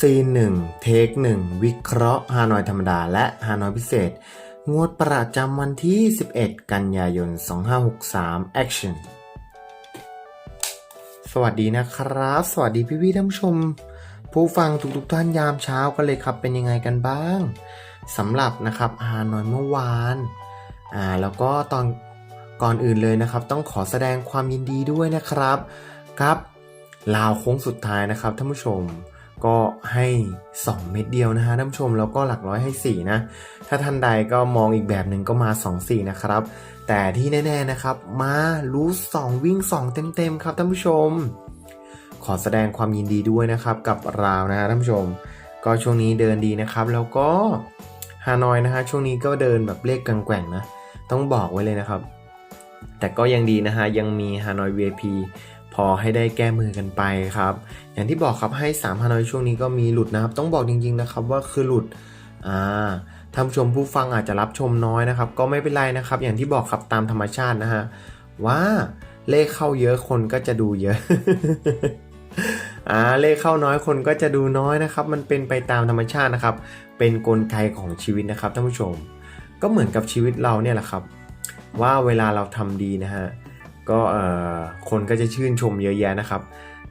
ซีนหนึ่งเทคหนึ่งวิเคราะห์ฮานอยธรรมดาและฮานอยพิเศษ งวดประจำวันที่ 11 กันยายน 2563 Action สวัสดีนะครับ สวัสดีพี่พี่ๆท่านผู้ชม ผู้ฟังทุกๆท่านยามเช้ากันเลยครับเป็นยังไงกันบ้างสำหรับนะครับฮานอยเมื่อวานอ่าแล้วก็ตอนก่อนอื่นเลยนะครับ ต้องขอแสดงความยินดีด้วยนะครับครับลาวโค้งสุดท้ายนะครับท่านผู้ชม ก็ให้ 2 เม็ดเดียวนะฮะท่านผู้ชมแล้วก็หลักร้อยให้ 4 นะ ถ้าท่านใดก็มองอีกแบบหนึ่งก็มา 2 4 นะครับ แต่ที่แน่ๆนะครับมารู้ 2 วิ่ง 2 เต็มๆครับท่านผู้ชม ขอแสดงความยินดีด้วยนะครับกับราวนะฮะท่านผู้ชม ก็ช่วงนี้เดินดีนะครับ แล้วก็ฮานอยนะฮะช่วงนี้ก็เดินแบบเลขกังแกว่งนะ ต้องบอกไว้เลยนะครับ แต่ก็ยังดีนะฮะยังมีฮานอย VIP พอให้ได้แก้มือกันไปครับ อย่างที่บอกครับให้3ฮานอยช่วงนี้ก็มีหลุดนะครับ ต้องบอกจริงๆนะครับว่าคือหลุดอ่าท่านชมผู้ฟังอาจจะรับชมน้อยนะครับ ก็ไม่เป็นไรนะครับ อย่างที่บอกครับตามธรรมชาตินะฮะว่าเลขเข้าเยอะคนก็จะดูเยอะอ่าเลขเข้าน้อยคนก็จะดูน้อยนะครับ มันเป็นไปตามธรรมชาตินะครับ เป็นนกลไกของชีวิตนะครับท่านผู้ชม ก็เหมือนกับชีวิตเราเนี่ยแหละครับ ว่าเวลาเราทำดีนะฮะ ก็เอ่อคนก็จะชื่นชมเยอะแยะนะครับ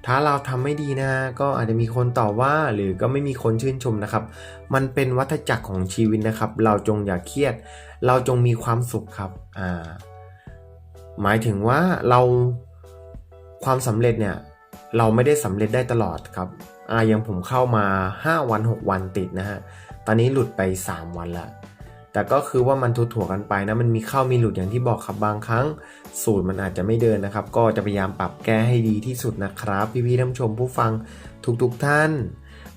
ถ้าเราทำไม่ดีนะ ก็อาจจะมีคนต่อว่าหรือก็ไม่มีคนชื่นชมนะครับ มันเป็นวัฏจักรของชีวิตนะครับ เราจงอย่าเครียด เราจงมีความสุขครับอ่าหมายถึงว่าเราความสำเร็จเนี่ยเราไม่ได้สำเร็จได้ตลอดครับอ่าอย่างผมเข้ามา 5 วัน 6 วันติดนะฮะตอนนี้หลุดไป 3 วันละ แต่ก็คือว่ามันทุถั่วๆกันไปนะมันมีเข้ามีหลุดอย่างที่บอกครับบางครั้ง สูตรมันอาจจะไม่เดินนะครับ ก็จะพยายามปรับแก้ให้ดีที่สุดนะครับ พี่ๆท่านชมผู้ฟังทุกๆท่าน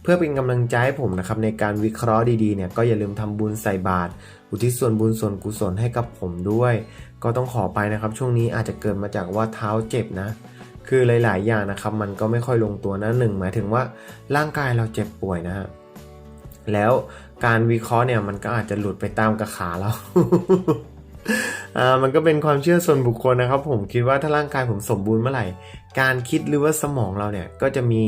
เพื่อเป็นกำลังใจให้ผมนะครับในการวิเคราะห์ดีๆเนี่ยก็อย่าลืมทำบุญใส่บาตรอุทิศส่วนบุญส่วนกุศลให้กับผมด้วย ก็ต้องขอไปนะครับ ช่วงนี้อาจจะเกิดมาจากว่าเท้าเจ็บนะคือหลาย ๆ อย่างนะครับ มันก็ไม่ค่อยลงตัวนะหนึ่งหมายถึงว่าร่างกายเราเจ็บป่วยนะฮะ แล้วการวิเคราะห์เนี่ยมันก็อาจจะหลุดไปตามกระขาเราอ่ามันก็เป็นความเชื่อส่วนบุคคลนะครับ ผมคิดว่าถ้าร่างกายผมสมบูรณ์เมื่อไหร่ การคิดหรือว่าสมองเราเนี่ยก็จะมี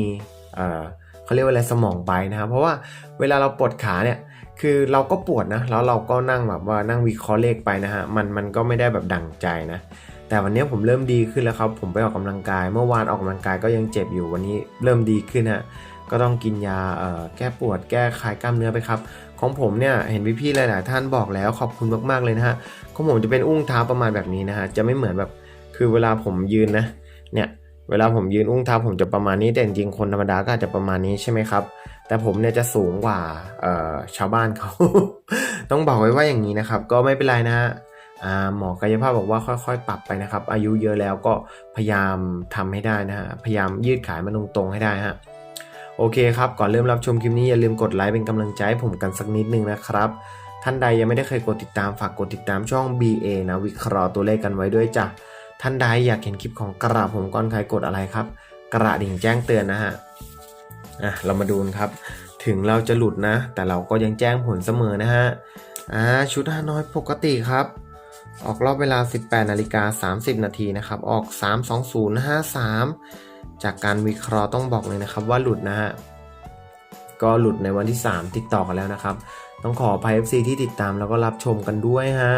เอ่อเขาเรียกว่าอะไรสมองไปนะครับเพราะว่าเวลาเราปวดขาเนี่ยคือเราก็ปวดนะแล้วเราก็นั่งแบบว่านั่งวิเคราะห์เลขไปนะฮะมันมันก็ไม่ได้แบบดั่งใจนะแต่วันนี้ผมเริ่มดีขึ้นแล้วครับ ผมไปออกกำลังกาย เมื่อวานออกกำลังกายก็ยังเจ็บอยู่วันนี้เริ่มดีขึ้นฮะ ก็ต้องกินยาแก้ปวดแก้คลายกล้ามเนื้อไปครับ ของผมเนี่ยเห็นพี่ๆหลายๆท่านบอกแล้วขอบคุณมากๆเลยนะฮะของผมจะเป็นอุ้งเท้าประมาณแบบนี้นะฮะจะไม่เหมือนแบบคือเวลาผมยืนนะเนี่ยเวลาผมยืนอุ้งเท้าผมจะประมาณนี้แต่จริงๆคนธรรมดาก็อาจจะประมาณนี้ใช่ไหมครับ แต่ผมเนี่ยจะสูงกว่าชาวบ้านเขา ต้องบอกไว้ว่าอย่างนี้นะครับ ก็ไม่เป็นไรนะฮะหมอกายภาพบอกว่าค่อยๆ ปรับไปนะครับ อายุเยอะแล้วก็พยายามทำให้ได้นะฮะพยายามยืดขายมันตรงๆให้ได้ฮะ โอเคครับ ก่อนเริ่มรับชมคลิปนี้อย่าลืมกดไลค์เป็นกำลังใจให้ผมกันสักนิดนึงนะครับ ท่านใดยังไม่ได้เคยกดติดตามฝากกดติดตามช่อง BA นะวิเคราะห์ตัวเลขกันไว้ด้วยจ้ะ ท่านใดอยากเห็นคลิปของกระผมก่อนใครกดอะไรครับ กระดิ่งแจ้งเตือนนะฮะ อะเรามาดูนครับ ถึงเราจะหลุดนะ แต่เราก็ยังแจ้งผลเสมอนะฮะ อ่าชุดฮานอยปกติครับ ออกรอบเวลา 18นาฬิกา30นาทีนะครับ ออก 32053 จากการวิเคราะห์ต้องบอกเลยนะครับว่าหลุดนะฮะก็หลุดในวันที่ 3 ติดต่อกันแล้วนะครับ ต้องขออภัย FC ที่ติดตามแล้วก็รับชมกันด้วยฮะ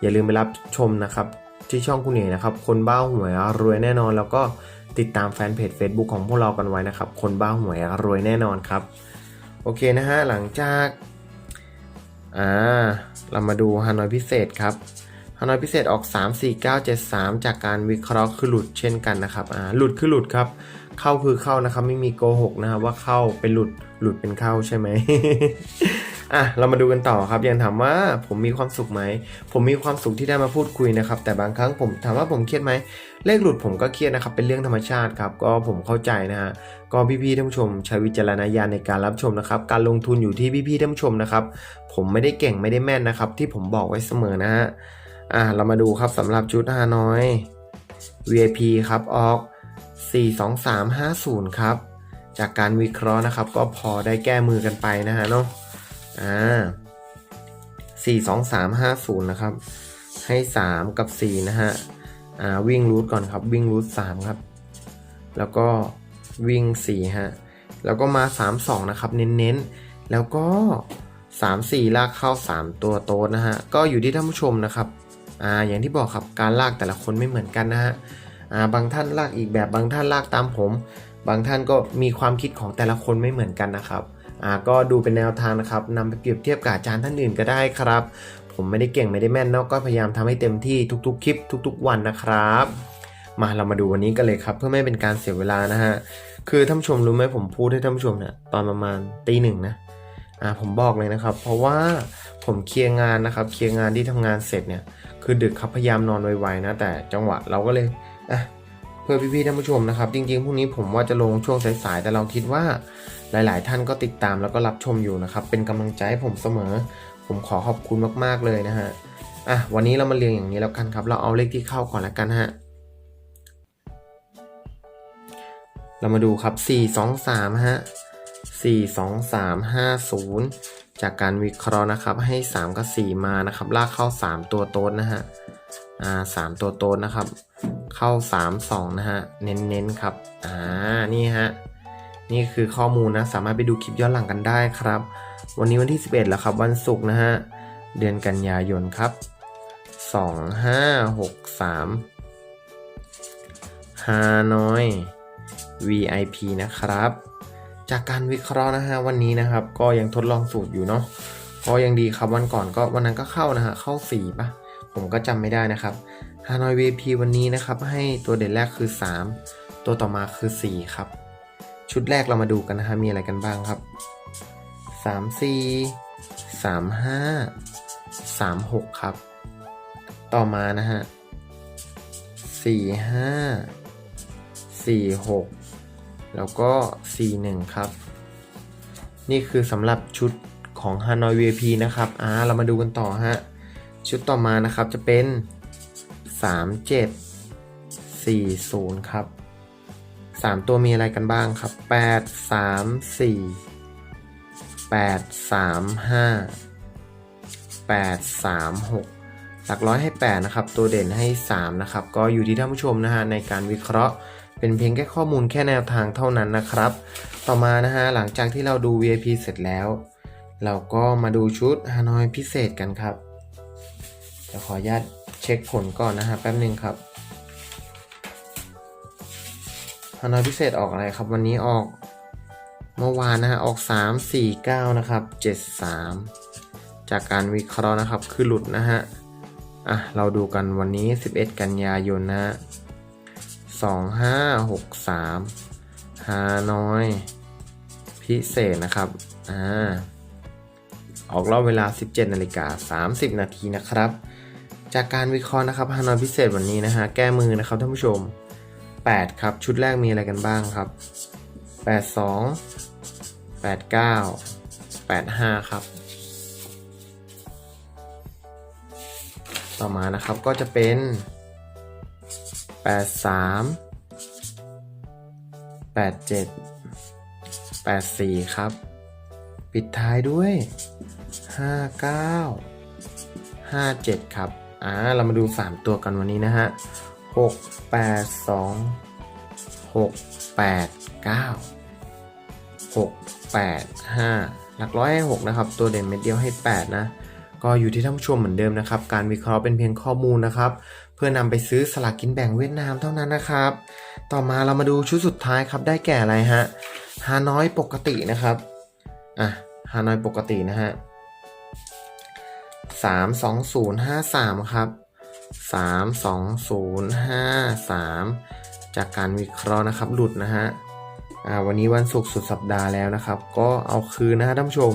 อย่าลืมไปรับชมนะครับที่ช่องคุณเอ๋นะครับ คนบ้าหวยรวยแน่นอน แล้วก็ติดตามแฟนเพจ Facebook ของพวกเรากันไว้นะครับ คนบ้าหวยรวยแน่นอนครับ โอเคนะฮะหลังจากอ่าเรามาดูฮานอยพิเศษครับ ฮานอยพิเศษออก 3 4 9 7 3 จากการวิเคราะห์คือหลุดเช่นกันนะครับอ่าหลุดคือหลุดครับ เข้าคือเข้านะครับ ไม่มีโกหกนะครับว่าเข้าเป็นหลุดหลุดเป็นเข้าใช่ไหมอะเรามาดูกันต่อครับยังถามว่าผมมีความสุขไหม ผมมีความสุขที่ได้มาพูดคุยนะครับ แต่บางครั้งผมถามว่าผมเครียดไหมเลขหลุดผมก็เครียดนะครับ เป็นเรื่องธรรมชาติครับ ก็ผมเข้าใจนะฮะก็พี่ๆท่านผู้ชมใช้วิจารณญาณในการรับชมนะครับ การลงทุนอยู่ที่พี่ๆท่านผู้ชมนะครับ ผมไม่ได้เก่งไม่ได้แม่นนะครับ ที่ผมบอกไว้เสมอนะฮะ อะเรามาดูครับสำหรับชุดฮานอย VIP ครับออก 42350 ครับ จากการวิเคราะห์นะครับ ก็พอได้แก้มือกันไปนะฮะเนาะอ่า42350 นะครับ ให้ 3 กับ 4 นะฮะอ่าวิ่งรูทก่อนครับวิ่งรูท3ครับ แล้วก็วิ่ง 4 ฮะ แล้วก็มา 3 2 นะครับ เน้นๆ แล้วก็ 3 4 ลากเข้า 3 ตัวโต๊ดนะฮะ ก็อยู่ที่ท่านผู้ชมนะครับ อ่าอย่างที่บอกครับการลากแต่ละคนไม่เหมือนกันนะฮะอ่าบางท่านลากอีกแบบบางท่านลากตามผม บางท่านก็มีความคิดของแต่ละคนไม่เหมือนกันนะครับอ่าก็ดูเป็นแนวทางนะครับนำไปเปรียบเทียบกับอาจารย์ท่านอื่นก็ได้ครับ ผมไม่ได้เก่งไม่ได้แม่นเนอะก็พยายามทำให้เต็มที่ทุกๆ คลิปทุก ๆ วันนะครับ มาเรามาดูวันนี้กันเลยครับ เพื่อไม่เป็นการเสียเวลานะฮะคือท่านผู้ชมรู้ไหมผมพูดให้ท่านผู้ชมเนี่ยตอนประมาณตีหนึ่งนะอ่าผมบอกเลยนะครับ เพราะว่า ผมเคลียร์งานนะครับ เคลียร์งานที่ทำงานเสร็จเนี่ย คือดึกครับพยายามนอนไวๆนะ แต่จังหวะเราก็เลยอะเพื่อพี่ๆท่านผู้ชมนะครับ จริงๆพรุ่งนี้ผมว่าจะลงช่วงสายๆแต่เราคิดว่าหลาย ๆ ท่านก็ติดตามแล้วก็รับชมอยู่นะครับ เป็นกำลังใจให้ผมเสมอ ผมขอขอบคุณมากๆเลยนะฮะอะวันนี้เรามาเรียงอย่างนี้แล้วกันครับ เราเอาเลขที่เข้าก่อนแล้วกันฮะเรามาดูครับ 4 2 3 ฮะ 4 2 3 5 0 จากการวิเคราะห์นะครับให้ 3 กับ 4 มานะครับ ลากเข้า 3 ตัวโต๊ดนะฮะอ่า3ตัวโต๊ดนะครับ เข้า 3 2 นะฮะ เน้นๆครับอ่านี่ฮะนี่คือข้อมูลนะสามารถไปดูคลิปย้อนหลังกันได้ครับ วันนี้วันที่ 11 แล้วครับ วันศุกร์นะฮะเดือนกันยายนครับ 2 5 6 3ฮานอย VIP นะครับ จากการวิเคราะห์นะฮะวันนี้นะครับ ก็ยังทดลองสูตรอยู่เนาะก็ยังดีครับวันก่อนก็วันนั้นก็เข้านะฮะเข้า4ปะผมก็จำไม่ได้นะครับฮานอย VP วันนี้นะครับ ให้ตัวเด่นแรกคือ 3 ตัวต่อมาคือ 4 ครับ ชุดแรกเรามาดูกันนะฮะมีอะไรกันบ้างครับ 3 4 3 5 3 6 ครับ ต่อมานะฮะ4 5 4 6 แล้วก็41ครับ นี่คือสำหรับชุดของ Hanoi VIP นะครับอ่าเรามาดูกันต่อฮะ ชุดต่อมานะครับจะเป็น 37 40 ครับ 3 ตัวมีอะไรกันบ้างครับ 8 3 4 8 3 5 8 3 6 หลักร้อยให้ 8 นะครับ ตัวเด่นให้ 3 นะครับ ก็อยู่ที่ท่านผู้ชมนะฮะในการวิเคราะห์ เป็นเพียงแค่ข้อมูลแค่แนวทางเท่านั้นนะครับ ต่อมานะฮะหลังจากที่เราดู VIP เสร็จแล้ว เราก็มาดูชุดฮานอยพิเศษกันครับเดี๋ยวขออนุญาตเช็คผลก่อนนะฮะแป๊บหนึ่งครับฮานอยพิเศษออกอะไรครับ วันนี้ออกเมื่อวานนะฮะออก 3 4 9 นะครับ 73 จากการวิเคราะห์นะครับคือหลุดนะฮะอะเราดูกันวันนี้ 11 กันยายนนะฮะ สองห้าหกสามฮานอย พิเศษนะครับ อ่า ออกรอบเวลา 17นาฬิกา30 นาทีนะครับ จากการวิเคราะห์นะครับฮานอยพิเศษวันนี้นะฮะ แก้มือนะครับท่านผู้ชม 8 ครับ ชุดแรกมีอะไรกันบ้างครับ 82 89 85 ครับ ต่อมานะครับก็จะเป็น แปดสามแปดเจ็ดแปดสี่ครับ ปิดท้ายด้วยห้าเก้าห้าเจ็ดครับ อ่า เรามาดูสามตัวกันวันนี้นะฮะหกแปดสองหกแปดเก้าหกแปดห้าหลักร้อยให้หกนะครับ ตัวเด่นเม็ดเดียวให้แปดนะก็อยู่ที่ท่านผู้ชมเหมือนเดิมนะครับ การวิเคราะห์เป็นเพียงข้อมูลนะครับ พื่อนำไปซื้อสลากกินแบ่งเวียดนามเท่านั้นนะครับ ต่อมาเรามาดูชุดสุดท้ายครับได้แก่อะไรฮะฮานอยปกตินะครับอะฮานอยปกตินะฮะสามสองศูนย์ห้าสามครับสามสองศูนย์ห้าสามจากการวิเคราะห์นะครับหลุดนะฮะอ่าวันนี้วันศุกร์สุดสัปดาห์แล้วนะครับ ก็เอาคืนนะฮะท่านผู้ชม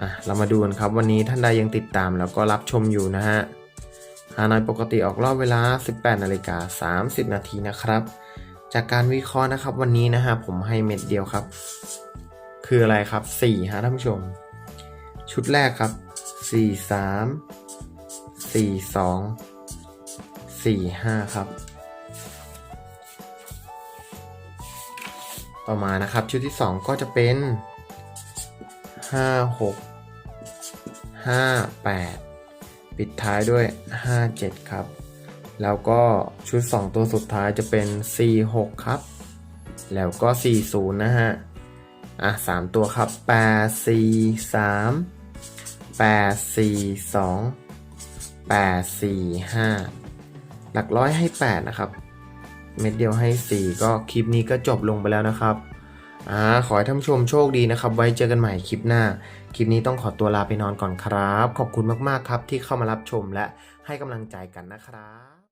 อะเรามาดูกันครับ วันนี้ท่านใดยังติดตามแล้วก็รับชมอยู่นะฮะ ฮานอยปกติออกรอบเวลา 18นาฬิกา30 นาทีนะครับ จากการวิเคราะห์นะครับวันนี้นะฮะผมให้เม็ดเดียวครับ คืออะไรครับ4ฮะท่านผู้ชม ชุดแรกครับ 4 3 4 2 4 5 ครับ ต่อมานะครับชุดที่ 2 ก็จะเป็น 5 6 5 8 ปิดท้ายด้วย 57 ครับ แล้วก็ชุด 2 ตัวสุดท้ายจะเป็น 46 ครับ แล้วก็ 40 นะฮะ อะสามตัวครับแปดสี่สามแปดสี่สองแปดสี่ห้าหลักร้อยให้แปดนะครับ เม็ดเดียวให้สี่ก็คลิปนี้ก็จบลงไปแล้วนะครับ อ่าขอให้ท่านผู้ชมโชคดีนะครับ ไว้เจอกันใหม่คลิปหน้า คลิปนี้ต้องขอตัวลาไปนอนก่อนครับ ขอบคุณมากๆครับที่เข้ามารับชมและให้กำลังใจกันนะครับ